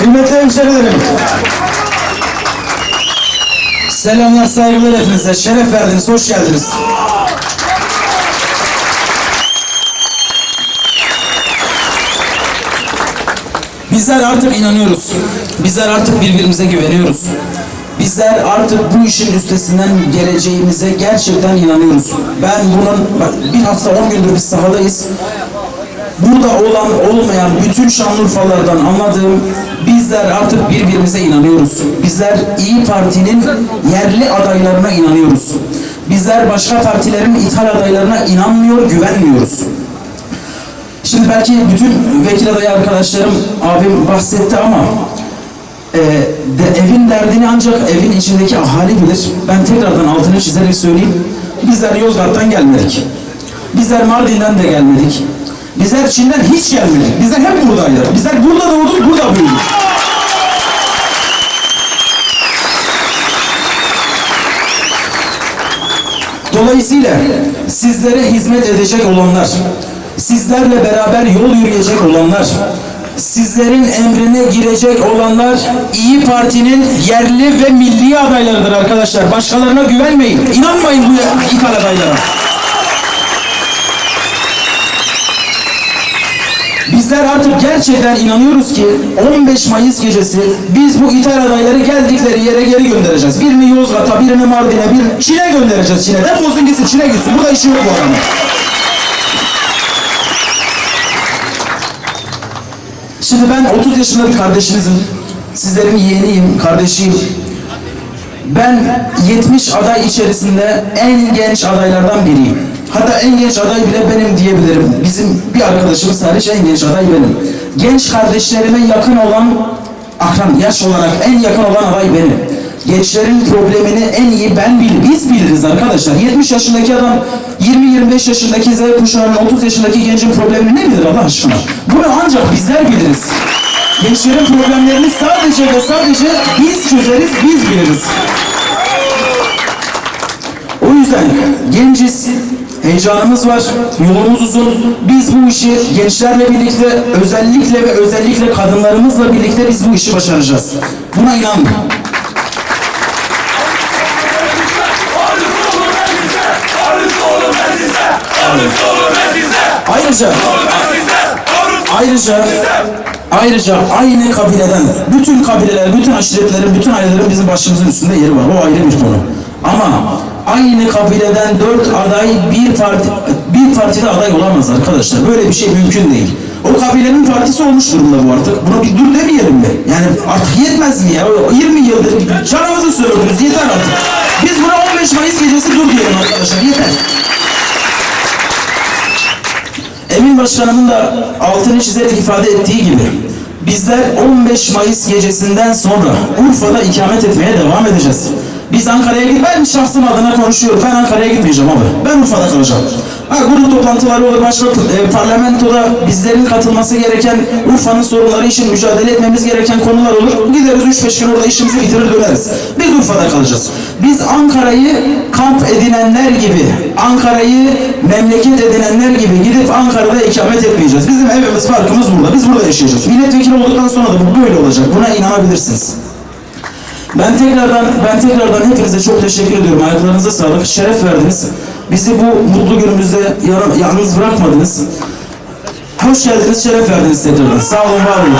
Kıymetli hemşerilerim. Selamlar, saygılar hepinize. Şeref verdiniz, hoş geldiniz. Bizler artık inanıyoruz. Bizler artık birbirimize güveniyoruz. Bizler artık bu işin üstesinden geleceğimize gerçekten inanıyoruz. Ben bunun, bak bir hafta on gündür biz sahadayız. Burada olan olmayan bütün Şanlıurfalardan anladığım bizler artık birbirimize inanıyoruz. Bizler İyi Parti'nin yerli adaylarına inanıyoruz. Bizler başka partilerin ithal adaylarına inanmıyor, güvenmiyoruz. Şimdi belki bütün vekil adayı arkadaşlarım abim bahsetti ama e, de, evin derdini ancak evin içindeki ahali bilir. Ben tekrardan altını çizerek söyleyeyim. Bizler Yozgat'tan gelmedik. Bizler Mardin'den de gelmedik. Bizler Çin'den hiç gelmedik. Bizler hep buradaydık. Bizler burada doğduk, burada büyüdük. Dolayısıyla sizlere hizmet edecek olanlar, sizlerle beraber yol yürüyecek olanlar, sizlerin emrine girecek olanlar İyi Parti'nin yerli ve milli adaylarıdır arkadaşlar. Başkalarına güvenmeyin. İnanmayın bu ithal adaylara. Bizler artık gerçekten inanıyoruz ki 15 Mayıs gecesi biz bu ithal adayları geldikleri yere geri göndereceğiz. Birini Yozgat'a, birini Mardin'e, bir Çin'e göndereceğiz Çin'e. Defolsun gitsin Çin'e gitsin. Burada işi yok bu adamın. Şimdi ben 30 yaşında bir kardeşinizim. Sizlerin yeğeniyim, kardeşiyim. Ben 70 aday içerisinde en genç adaylardan biriyim. Hatta en genç aday bile benim diyebilirim. Bizim bir arkadaşımız hariç en genç aday benim. Genç kardeşlerime yakın olan, akran yaş olarak en yakın olan aday benim. Gençlerin problemini en iyi ben bil, biz biliriz arkadaşlar. 70 yaşındaki adam 20-25 yaşındaki Z kuşağının 30 yaşındaki gencin problemini ne bilir Allah aşkına? Bunu ancak bizler biliriz. Gençlerin problemlerini sadece ve sadece biz çözeriz, biz biliriz. O yüzden genciz, heyecanımız var, yolumuz uzun. Biz bu işi gençlerle birlikte, özellikle ve özellikle kadınlarımızla birlikte biz bu işi başaracağız. Buna inanın. Ayrıca Ayrıca Ayrıca aynı kabileden bütün kabileler, bütün aşiretlerin, bütün ailelerin bizim başımızın üstünde yeri var. O ayrı bir konu. Ama aynı kabileden dört aday bir parti bir partide aday olamaz arkadaşlar. Böyle bir şey mümkün değil. O kabilenin partisi olmuş durumda bu artık. Buna bir dur demeyelim mi? Yani artık yetmez mi ya? O 20 yıldır canımızı söylüyoruz. Yeter artık. Biz buna 15 Mayıs gecesi dur diyelim arkadaşlar. Yeter. Emin Başkanımın da altını çizerek ifade ettiği gibi bizler 15 Mayıs gecesinden sonra Urfa'da ikamet etmeye devam edeceğiz. Biz Ankara'ya git, ben şahsım adına konuşuyorum. Ben Ankara'ya gitmeyeceğim abi. Ben Urfa'da kalacağım. Ha, grup toplantıları olur, başka e, parlamentoda bizlerin katılması gereken Urfa'nın sorunları için mücadele etmemiz gereken konular olur. Gideriz 3-5 gün orada işimizi bitirir döneriz. Biz Urfa'da kalacağız. Biz Ankara'yı kamp edinenler gibi, Ankara'yı memleket edinenler gibi gidip Ankara'da ikamet etmeyeceğiz. Bizim evimiz, parkımız burada. Biz burada yaşayacağız. Milletvekili olduktan sonra da bu böyle olacak. Buna inanabilirsiniz. Ben tekrardan ben tekrardan hepinize çok teşekkür ediyorum. Ayaklarınıza sağlık. Şeref verdiniz. Bizi bu mutlu günümüzde yalnız bırakmadınız. Hoş geldiniz, şeref verdiniz tekrardan. Sağ olun, var olun.